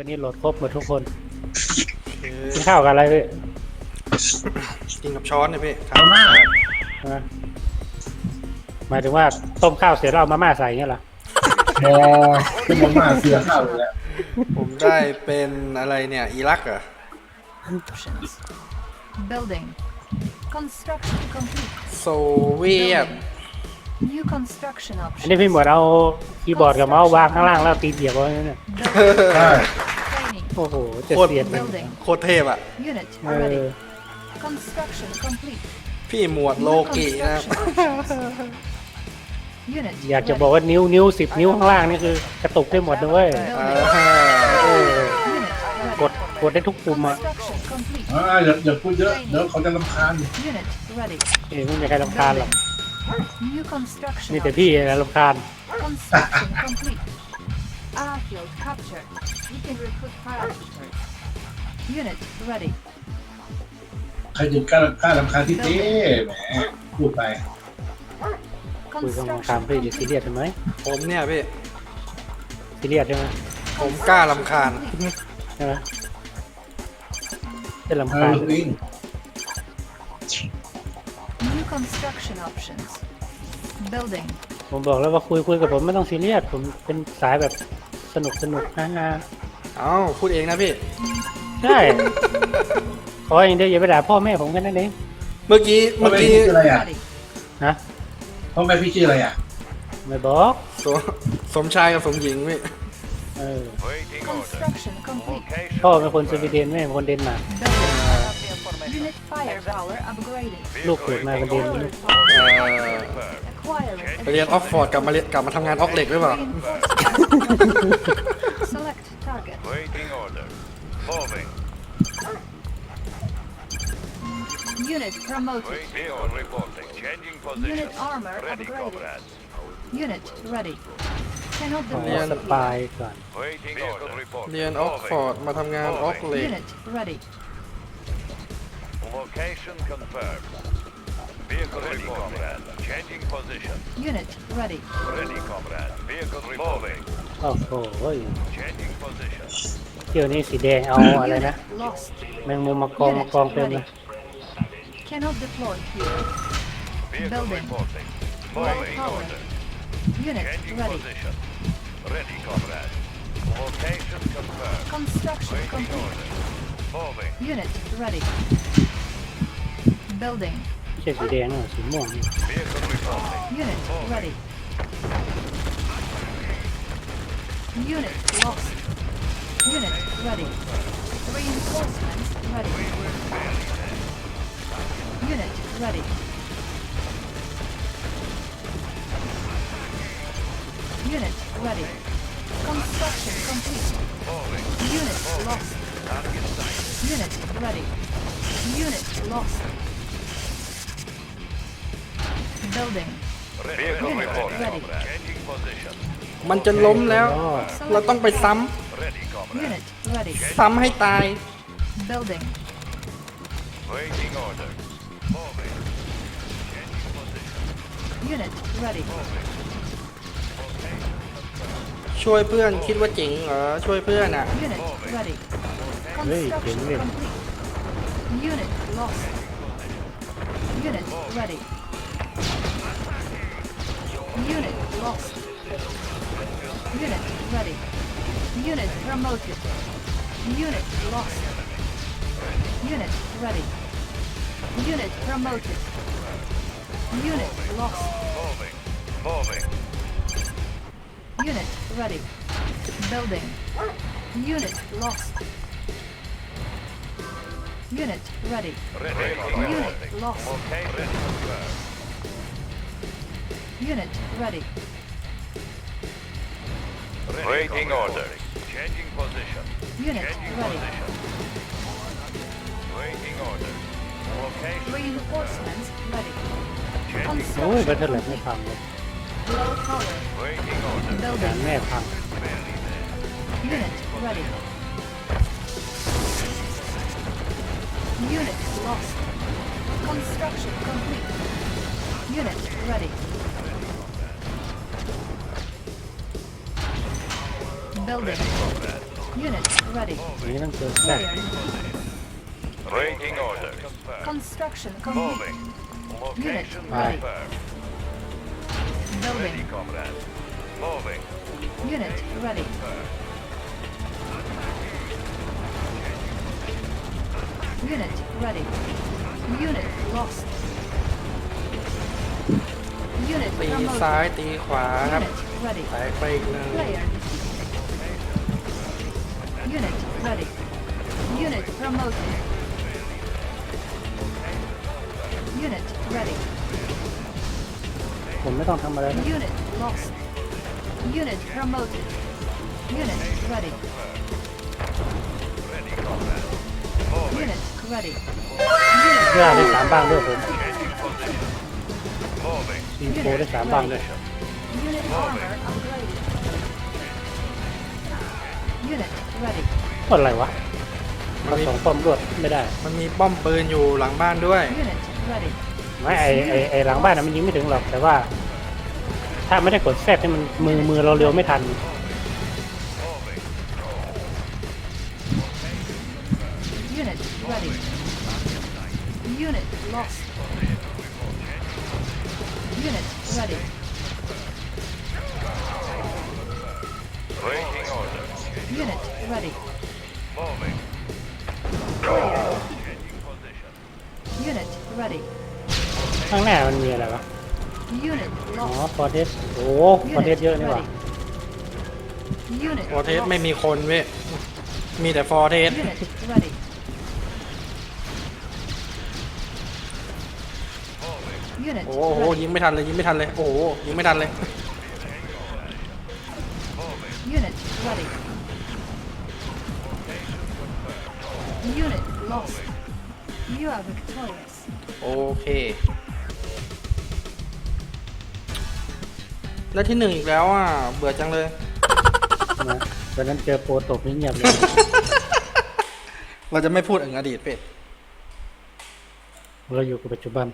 ดี๋ยวนี้โหลดครบหมดทุกคนกินข้าวกับอะไรพี่ กินกับช้อนเลยพี่ทำมากหมายถึงว่า ต้มข้าว เสียลเรามาม่าใส่เงี้ยเหรอโอ้ขึ้นมาม่าเสียข้าวเลยะผมได้เป็นอะไรเนี่ยอิรักเหรอ Options. Building. Construction complete. โซเวียต New construction อัน options. นี้พี่หมวดเอาคีย์บอร์ดกับเมาส์วางข้างล่างแล้วตีเดียบไว้เนี่ยโอ้โหเจ็ดคตรเสียดโคตรเทพอ่ะพี่หมวดโลกีนะอยากจะบอกว่านิ้วนิ้วสิบนิ้วข้างล่างนี่คือกระตุกได้หมดด้วยกดกดได้ทุกปุ่มอ่ะอย่าอย่าพูดเยอะเดี๋ยวเขาจะลำคาญเอ้ยไม่มีใครลำคาญหรอก b u ีแต่พี่อะลรลำคาญ Airfield captured. You can recruit paratroopers. Unit ready. ใครยิงกล้าล้าลำคาที่เต้แหมพูดไปคุยกับลำคาพี่อยู่ซีเรียสใช่ไหมผมเนี่ยพี่ซีเรียสใช่ไหมผมกล้าลำคาญใช่ไหมเป็นลำคาอญวิ่ง New construction options. Building. ผมบอกแล้วว่าคุยคุยกับผมไม่ต้องซีเรียส ผมเป็นสายแบบสนุกสนุกนะนะเอ้าพูดเองนะพี่ใช่ขออย่างเดียวอย่าไปด่าพ่อแม่ผมกันนั่นเองเมื่อกี้ เมื่อกี้อะไรอ่ะนะพ่อแม่พี่ชื่ออะไรอ่ะ ไม่บอก สมสมชายกับสมหญิงพี่เออพ่อเป็นคนสวีเดนแม่เป็นคนเดนมาร์กลูกเกิดนายกระเด็นเรียนออกฟอร์ดกลับมาเรียนกลับมาทำงานออกเหล็กหรือเปล่าเรียนสปายก่อน เรียนออกฟอร์ดมาทำงานออกเหล็ก Location confirmed. Vehicle ready, reporting. comrade. Changing position. Unit ready. Ready, comrade. Vehicle removing. โอ้โห oh, Changing position. lost. ready. Cannot deploy here. Vehicle reporting. Moving power. Unit Changing ready. position. Ready, comrade. Location confirmed. Construction complete. Moving. Unit ready. Building. ไม่ใช่สีแดงนะสีม่วงนี่ Vehicle reporting. Unit ready. Unit lost. Unit ready. Reinforcements ready. Unit ready. Unit ready. Construction complete. Unit lost. Unit ready. Unit lost. มันจะล้มแล้ว เราต้องไปซ้ำซ้ำให้ตายช่วยเพื่อนคิดว่าจริงเหรอ ช่วยเพื่อนอ่ะเฮ้ยเห็นเลย Unit lost. Unit ready. Unit promoted. Unit lost. Unit ready. Unit promoted. Unit lost. Moving. Moving. Unit ready. Building. Unit lost. Unit ready. Unit lost. Unit ready. Waiting order. Changing position. Unit Changing ready. position. Waiting order. Location. Reinforcements ready. Changing position. โอ้ยประเทศอะไรไม่ฟังเลย Low power. Waiting order. แผน Building. แม่พัง Barely there. Unit ready. Unit lost. Construction complete. Unit ready. Building. Units ready. Unit Cleared. Rating order. Construction complete. Moving. Location Unit ready. Building. Ready, comrade. Moving. Unit ready. Unit ready. Unit lost. Unit ตีซ้ายตีขวาครับ Unit ready. ไปไปอีกหนึ่ง Player ready. Unit promoted. Unit ready. Unit lost. Unit promoted. Unit ready. Unit ready. Unit ready. Unit armor upgraded. Unit ready. อะไรวะมันมีสองป้อมรวดไม่ได้ มันมีป้อมปืนอยู่หลังบ้านด้วยไม่ไอไอไอหลังบ้านนะมันยิงไม่ถึงหรอก แต่ว่า ถ้าไม่ได้กดแซบเนี่มันมือมือเราเร็วไม่ทัน Unit ready. Unit ready. Unit ready. มันมีอะไรวะอ๋อพฟอเทส โอ้ฟอเทสเยอะนี่หว่าฟอเทสไม่มีคนเว้ยมีแต่ฟอร์เทสโอ้โห ยิงไม่ทันเลย ยิงไม่ทันเลย โอ้โหยิงไม่ทันเลยโอเคแล้ที่หนึ่งอีกแล้วอ่ะ เบื่อจังเลยนะนนั้นเจอโปรตกนี่เงียบเลยเราจะไม่พูดถึงอดีตเป็ด เราอยู่กับปัจจุบัน